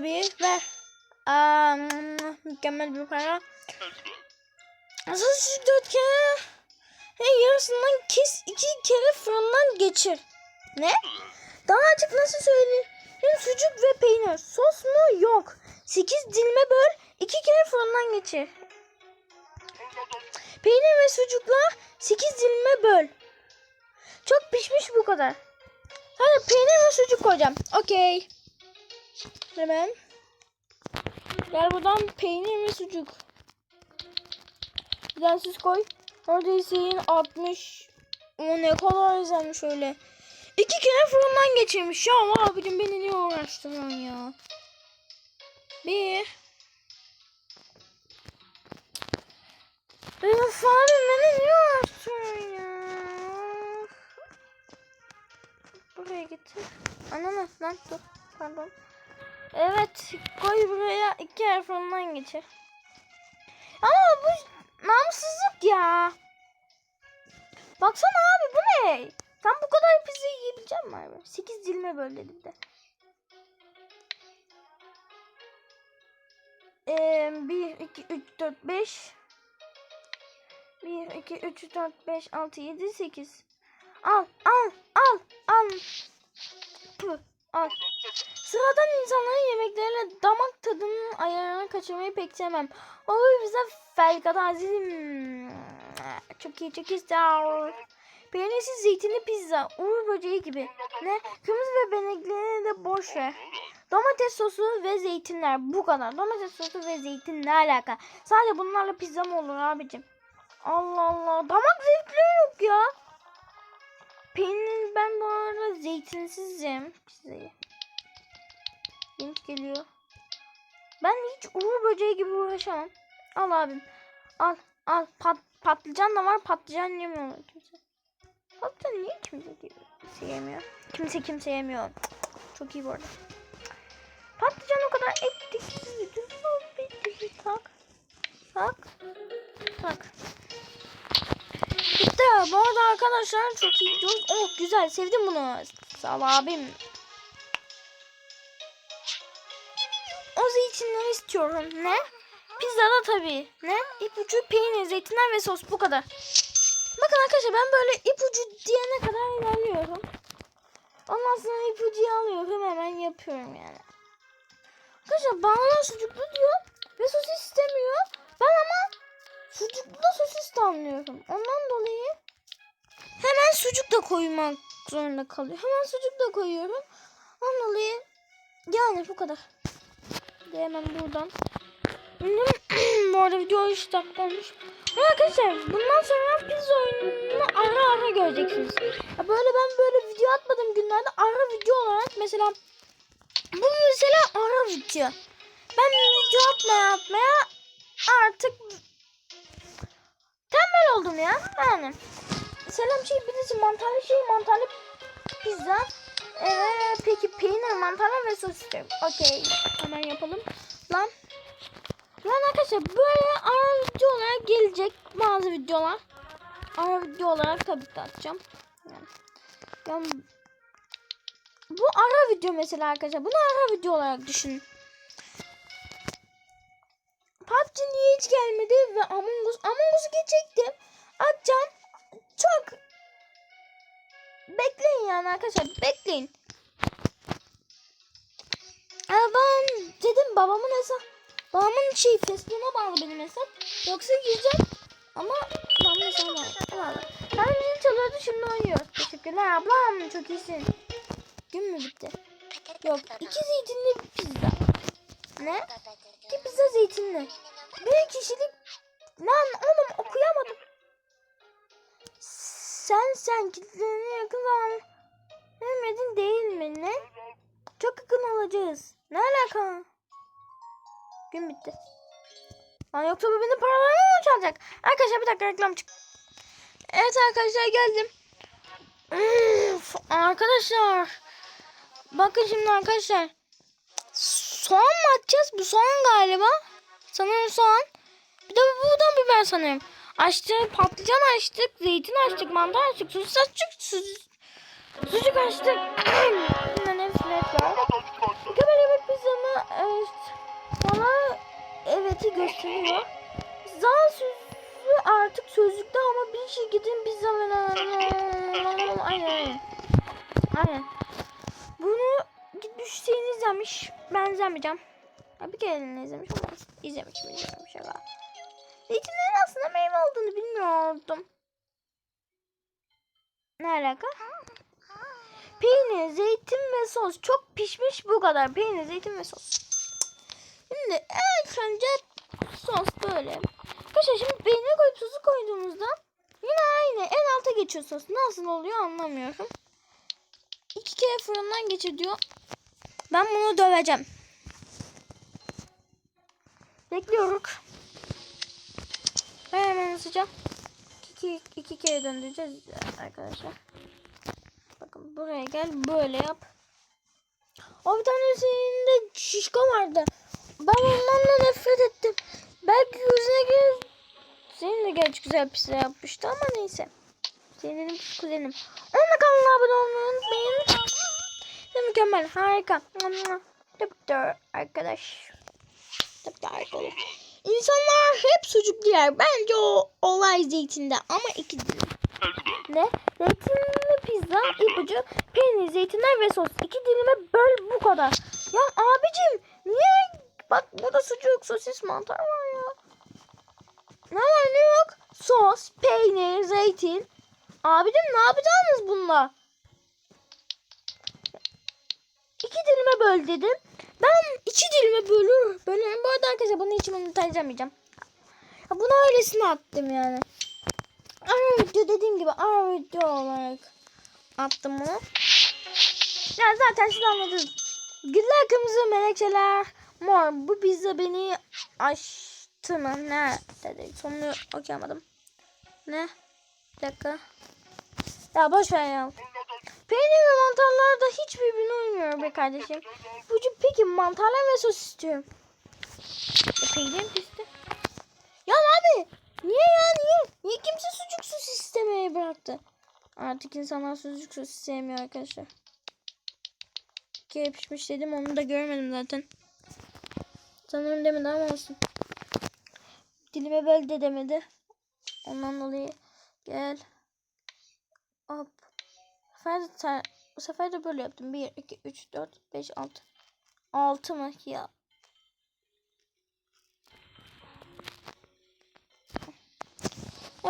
tabii. Ver. Aa, mükemmel bir para. Nasıl dört kere? Hey, yarısından kes iki kere fırından geçir. Ne? Daha açık nasıl söyleyeyim? Sucuk ve peynir. Sos mu? Yok. 8 dilime böl. 2 kere fırından geçir. Peynir ve sucukla 8 dilime böl. Çok pişmiş bu kadar. Hadi peynir ve sucuk koyacağım. Okey. Hemen. Gel buradan peynir ve sucuk. Güzelsiz koy. Orada Hüseyin 60. O ne kadar güzelmiş öyle. İki kere fırından geçirmiş. Ya abicim beni niye uğraştırıyorsun ya? Bir. Öf abi beni niye uğraştırıyorsun ya? Buraya getir. Ananas lan dur. Pardon. Evet koy buraya iki kere fırından geçir. Ama bu namussuzluk ya. Baksana abi bu ne? Sen bu kadar pizza yiyebilecek misin abi? 8 dilime böl dedim de. Ee, 1, 2, 3, 4, 5. 1, 2, 3, 4, 5, 6, 7, 8. Al, al, al, al. Püh, al. Sıradan insanların yemekleriyle damak tadının ayarını kaçırmayı pek sevmem. O bize felkat azizim. Çok iyi, çok iyi. Peynirsiz zeytinli pizza, uğur böceği gibi. Ne? Kırmızı ve beneklerini de boş ver. Domates sosu ve zeytinler bu kadar. Domates sosu ve zeytin ne alaka? Sadece bunlarla pizza mı olur abicim? Allah Allah. Damak zevkleri yok ya. Peynir ben bu arada zeytinsiz yiyeyim pizzayı. Genç geliyor. Ben hiç uğur böceği gibi uğraşamam. Al abim. Al al. Pat, patlıcan da var. Patlıcan yemiyor kimse. Patlıcan niye kimse kimse yemiyor? Kimse kimse yemiyor. Çok iyi bu arada. Patlıcan o kadar ettik. Tak. Tak. Tak. Bitti. Bu arada arkadaşlar çok iyi gidiyoruz. Oh güzel sevdim bunu. Sağ ol abim. O zeytinleri istiyorum. Ne? Pizzada tabii. Ne? İpucu, peynir, zeytinler ve sos bu kadar. Bakın arkadaşlar ben böyle ipucu diyene kadar ilerliyorum. Ondan sonra ipucuyu alıyorum hemen yapıyorum yani. Arkadaşlar bana sucuklu diyor ve sosis istemiyor. Ben ama sucuklu sosis de. Ondan dolayı hemen sucuk da koymak zorunda kalıyor. Hemen sucuk da koyuyorum. Ondan dolayı yani bu kadar. De hemen buradan. Bu arada video 3 dakika olmuş. Ya Arkadaşlar bundan sonra pizza oyununu ara ara göreceksiniz. Ya böyle ben böyle video atmadığım günlerde ara video olarak mesela bu mesela ara video. Ben video atmaya atmaya artık tembel oldum ya. Yani. Selam şey birisi mantarlı şey mantarlı pizza. Ee, peki peynir mantarlı ve sos istiyorum. Okey. Hemen yapalım. Lan. Yani arkadaşlar böyle ara video olarak gelecek bazı videolar. Ara video olarak tabii ki de atacağım. Yani, yani bu ara video mesela arkadaşlar. Bunu ara video olarak düşünün. PUBG niye hiç gelmedi ve Among Us Among Us'u geçecektim. Atacağım. Çok bekleyin yani arkadaşlar bekleyin. Ben dedim babamın hesap babamın şey Facebook'una bağlı benim hesap. Yoksa gireceğim ama babamın hesabına bağlı. Ben müzik çalıyordu şimdi oynuyor. Teşekkürler ablam çok iyisin. Gün mü bitti? Yok iki zeytinli pizza. Ne? İki pizza zeytinli. Bir kişilik. Lan oğlum okuyamadım. Sen sen kitlerini yakın zaman vermedin değil mi ne? Çok yakın olacağız. Ne alaka? Gün bitti. Lan yoksa bu benim paralarımı mı çalacak? Arkadaşlar bir dakika reklam çık. Evet arkadaşlar geldim. Üf, arkadaşlar. Bakın şimdi arkadaşlar. Soğan mı atacağız? Bu soğan galiba. Sanırım soğan. Bir de buradan biber sanırım. Açtık, patlıcan açtık, zeytin açtık, mantar açtık, sosis açtık, sucuk açtık. Ben izlemeyeceğim. Ya bir kere izlemiş izlemişim izlememiş aga. Zeytinlerin aslında meyve olduğunu bilmiyordum. Ne alaka? Peynir, zeytin ve sos. Çok pişmiş bu kadar. Peynir, zeytin ve sos. Şimdi ilk önce sos böyle. Arkadaşlar şimdi peynir koyup sosu koyduğumuzda yine aynı. En alta geçiyor sos. Nasıl oluyor anlamıyorum. İki kere fırından geçir diyor. Ben bunu döveceğim. Bekliyoruz. Ben hemen ısıcağım. İki, iki kere döndüreceğiz arkadaşlar. Bakın buraya gel böyle yap. O bir tanesinde şişko vardı. Ben ondan nefret ettim. Belki yüzüne gel. Senin de gerçi güzel pizza yapmıştı ama neyse. Senin kuzenim. Onunla kanalına abone olmayı unutmayın. Mükemmel harika. Tıptır arkadaş. Tıptır arkadaş. İnsanlar hep sucuk yer. Bence o olay zeytinde ama iki dilim. Ne? Zeytinli pizza, ipucu, peynir, zeytinler ve sos. İki dilime böl bu kadar. Ya abicim niye? Bak burada sucuk, sosis, mantar var ya. Ne var ne yok? Sos, peynir, zeytin. Abicim ne yapacaksınız bununla? İki dilime böl dedim. Ben iki dilime bölür. Bölürüm. Bu arada arkadaşlar bunu hiç unutacağım. Ya bunu öylesine attım yani. Ara video dediğim gibi ara video olarak attım bunu. Ya zaten siz anladınız. Güller kırmızı menekşeler mor. Bu pizza beni aştı mı? Ne dedi? Sonunu okuyamadım. Ne? Bir dakika. Ya boş ver ya. Peynir ve mantarlar da hiç birbirine uymuyor be kardeşim. Bucu peki mantarlar ve sos istiyorum. Peynir pisti. Ya abi niye ya niye? Niye kimse sucuk sos istemeye bıraktı? Artık insanlar sucuk sos sevmiyor arkadaşlar. Kere pişmiş dedim onu da görmedim zaten. Sanırım demedi ama olsun. Dilime böl de demedi. Ondan dolayı gel. Hop. Bu sefer de, bu sefer de böyle yaptım. 1, 2, 3, 4, 5, 6. 6 mı ya?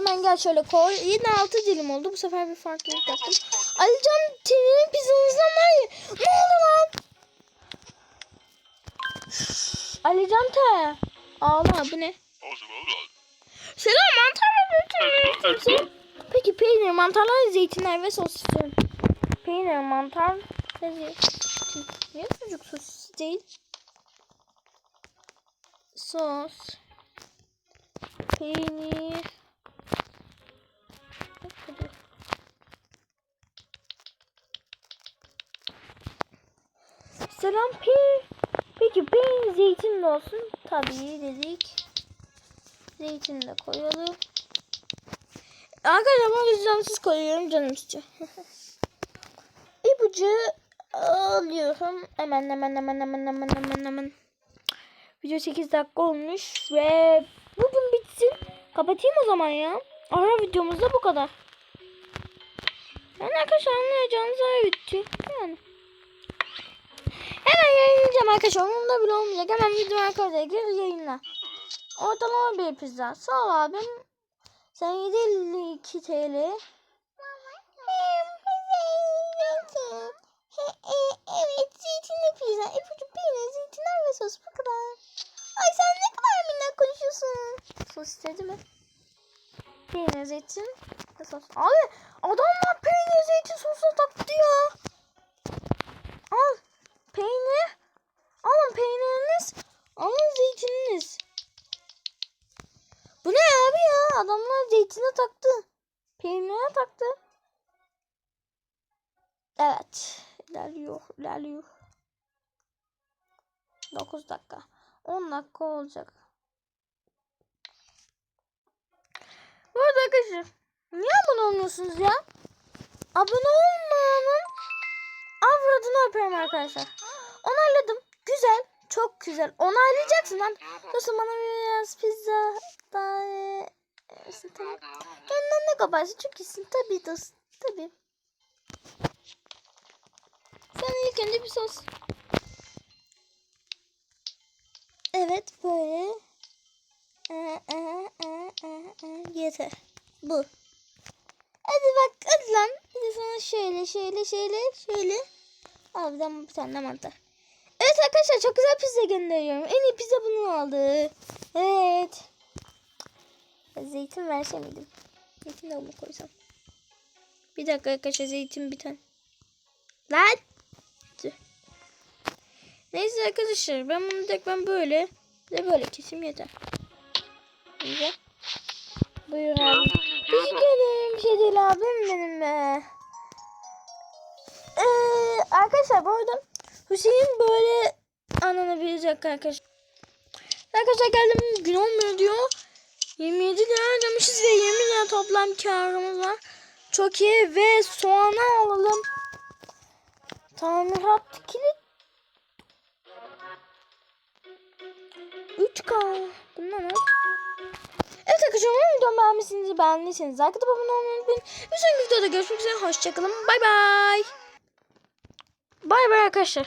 Hemen gel şöyle koy. Yine 6 dilim oldu. Bu sefer bir farklılık yaptım. Alican Tin'in pizzanızdan var ya. Ne oldu lan? Alican T. Ağla bu ne? Selam mantar ve Peki peynir, mantarlar, zeytinler ve sos istiyorum. Peynir, mantar ve zeytin. Niye sucuk sos değil? Sos. Peynir. Selam peynir. Peki peynir zeytin olsun. Tabii dedik. Zeytin de koyalım. Arkadaşlar ben vicdansız koyuyorum canım istiyor. İpucu alıyorum. Hemen hemen hemen hemen hemen hemen hemen. Video 8 dakika olmuş ve bugün bitsin. Kapatayım o zaman ya. Ara videomuz da bu kadar. Yani arkadaşlar anlayacağınız ara bitti. Yani. Hemen yayınlayacağım arkadaşlar. Umurumda bile olmayacak. Hemen video arkadaşlar gir yayınla. Ortalama bir pizza. Sağ ol abim. Sen 752 TL. Evet zeytinli pizza. İpucu peynir, zeytinler ve sos bu kadar. Ay sen ne kadar minnak konuşuyorsun. Sos istedi mi? Peynir, zeytin ve sos. Abi adamlar peynir, zeytin sosuna taktı ya. Al peynir. Alın peyniriniz. Alın zeytininiz. Bu ne abi ya? Adamlar zeytine taktı. Peynire taktı. Evet. İlerliyor. ilerliyor. 9 dakika. 10 dakika olacak. Bu arada arkadaşlar. Niye abone olmuyorsunuz ya? Abone olmayanın avradını öperim arkadaşlar. Onayladım. Güzel. Çok güzel. Onaylayacaksın lan. Dostum bana biraz pizza daha versin tamam. Ondan ne kabarsın çok iyisin tabii dostum tabii. Sana ilk önce bir sos. Evet böyle. Ee, ee, ee, ee, ee, Yeter. Bu. Hadi bak hadi lan. Bir de sana şöyle şöyle şöyle şöyle. Al bir tane mantar. Evet arkadaşlar çok güzel pizza gönderiyorum. En iyi pizza bunu aldı. Evet. Zeytin verse miydim? Zeytin de mı koysam? Bir dakika arkadaşlar zeytin bir tane. Lan. Neyse arkadaşlar ben bunu tek ben böyle ve böyle kesim yeter. Güzel. Buyur abi. Teşekkür ederim. Bir şey değil abim benim be. Ee, arkadaşlar bu arada Hüseyin böyle anlanabilecek arkadaşlar. Arkadaşlar geldim gün olmuyor diyor. 27 lira demişiz ve 20 lira toplam karımız var. Çok iyi ve soğanı alalım. Tamirat kilit. 3K. Bunlar ne? Evet arkadaşlar umarım videomu beğenmişsiniz. Beğendiyseniz atıp abone olmayı unutmayın. Bir sonraki videoda görüşmek üzere. Hoşçakalın. Bay bay. Bay bay arkadaşlar.